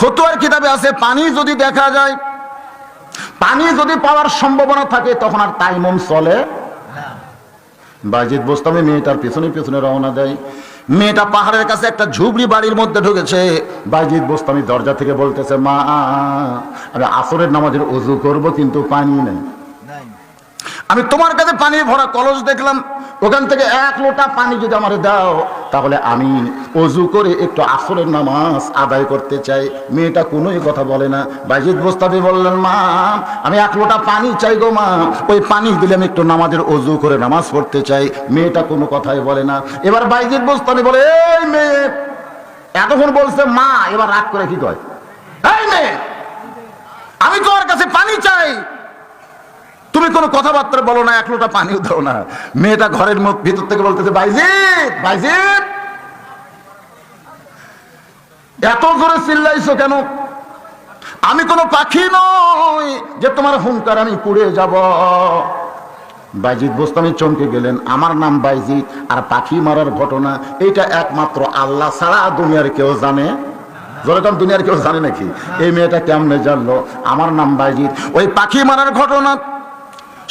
ফতুয়ার কিতাবে আছে পানি যদি দেখা যায় পানি যদি পাওয়ার সম্ভাবনা থাকে তখন আর তাইমম চলে বাজিদ বোস্তামি মেয়েটার পেছনে পেছনে রওনা দেয়। মেয়েটা পাহাড়ের কাছে একটা ঝুবড়ি বাড়ির মধ্যে ঢুকেছে। বাইজিদ বোস্তামি দরজা থেকে বলতেছে মা আমি আসরের নামাজের অজু করব কিন্তু পানি নেই। আমি তোমার কাছে পানি ভরা কলস দেখলাম। ওখান থেকে এক লোটা পানি যদি আমার দাও, তাহলে আমি অজু করে একটু আসরের নামাজ আদায় করতে চাই। মেয়েটা কোনোই কথা বলে না। বাইজিদ বোস্তাবি বললেন, মা, আমি এক লোটা পানি চাই গো মা। ওই পানি দিলে আমি একটু নামাজের অজু করে নামাজ পড়তে চাই। মেয়েটা কোনো কথাই বলে না। এবার বাইজিদ বোস্তানি বলে, এই মেয়ে। এতক্ষণ বলছে, মা, এবার রাগ করে কি কয়? এই মেয়ে, আমি তোমার কাছে পানি চাই। কোনো কথাবার্তা বলো না, এক লোটা পানিও দাও না। মেয়েটা ঘরের ভিতর থেকে বলতেছে, বাইজিৎ বাইজিৎ। এত জোরে চিল্লাইছো কেন? আমি কোনো পাখি নই যে তোমার হুঙ্কার আমি পুড়ে যাব। বাইজিৎ বোস্তামি চমকে গেলেন। আমার নাম বাইজিৎ, আর পাখি মারার ঘটনা এইটা একমাত্র আল্লাহ ছাড়া দুনিয়ার কেউ জানে। যেরকম দুনিয়ার কেউ জানে নাকি? এই মেয়েটা কেমনে জানলো? আমার নাম বাইজিৎ। ওই পাখি মারার ঘটনা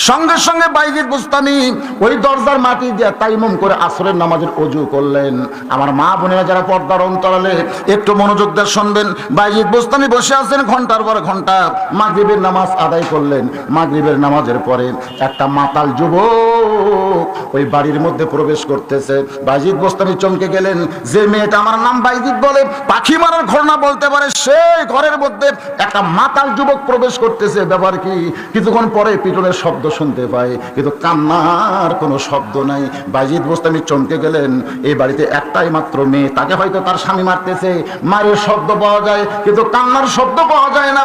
সঙ্গে সঙ্গে বাইজিদ বুস্তামি ওই দরজার মাটি দিয়ে তাইমম করে আসরের নামাজের অজু করলেন। আমার মা বোনেরা যারা পর্দার অন্তরালে একটু মনোযোগ দিয়ে শুনবেন বাইজিদ বুস্তামি বসে আছেন ঘণ্টার পর ঘণ্টা। মাগরিবের নামাজ আদায় করলেন। মাগরিবের নামাজের পরে একটা মাতাল যুবক ওই বাড়ির মধ্যে প্রবেশ করতেছে। বাইজিদ বোস্তামি চমকে গেলেন। যে মেয়েটা আমার নাম বাইজিদ বলে, পাখি মারার ঘটনা বলতে পারে সেই ঘরের মধ্যে একটা মাতাল যুবক প্রবেশ করতেছে। ব্যাপার কি? কিছুক্ষণ পরে পিটনের শব্দ শুনতে পাই, কিন্তু কান্নার কোনো শব্দ নাই। বাইজিদ বোস্তামি চমকে গেলেন। এই বাড়িতে একটাই মাত্র মেয়ে, তাকে হয়তো তার স্বামী মারতেছে। মারের শব্দ পাওয়া যায়, কিন্তু কান্নার শব্দ পাওয়া যায় না।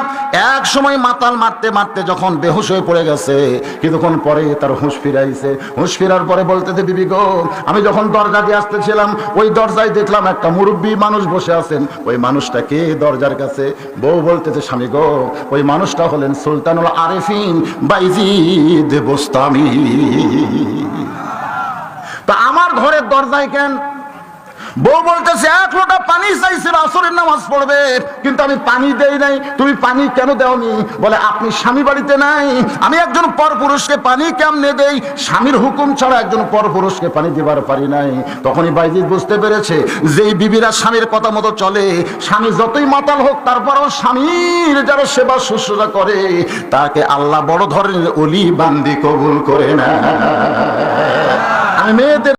এক সময় মাতাল মারতে মারতে যখন বেহুশ হয়ে পড়ে গেছে, কিছুক্ষণ পরে তার হুঁশ ফিরাইছে। হুঁশ ফিরার পরে বলতেছে, বিবি গো, আমি যখন দরজা দিয়ে আসতেছিলাম, ওই দরজায় দেখলাম একটা মুরব্বী মানুষ বসে আছেন। ওই মানুষটা কে দরজার কাছে? বউ বলতেছে, স্বামী গো, ওই মানুষটা হলেন সুলতানুল আরেফিন, বাইজিদ। বোস্তামি তা আমার ঘরের দরজায় কেন বউ বলতেছে, এক লোটা পানি চাইছিল, আসরের নামাজ পড়বে, কিন্তু আমি পানি দেই নাই। তুমি পানি কেন দেওনি? বলে, আপনি স্বামী বাড়িতে নাই। আমি একজন পর পুরুষকে পানি কেমনে দেই? স্বামীর হুকুম ছাড়া একজন পর পুরুষকে পানি দেবার পারি নাই। তখনই বাইজিৎ বুঝতে পেরেছে, যেই বিবিরা স্বামীর কথা মতো চলে, স্বামী যতই মাতাল হোক, তারপরও স্বামীর যারা সেবা শুশ্রূষা করে, তাকে আল্লাহ বড় ধরনের অলি বান্দি কবুল করে না আমি মেয়েদের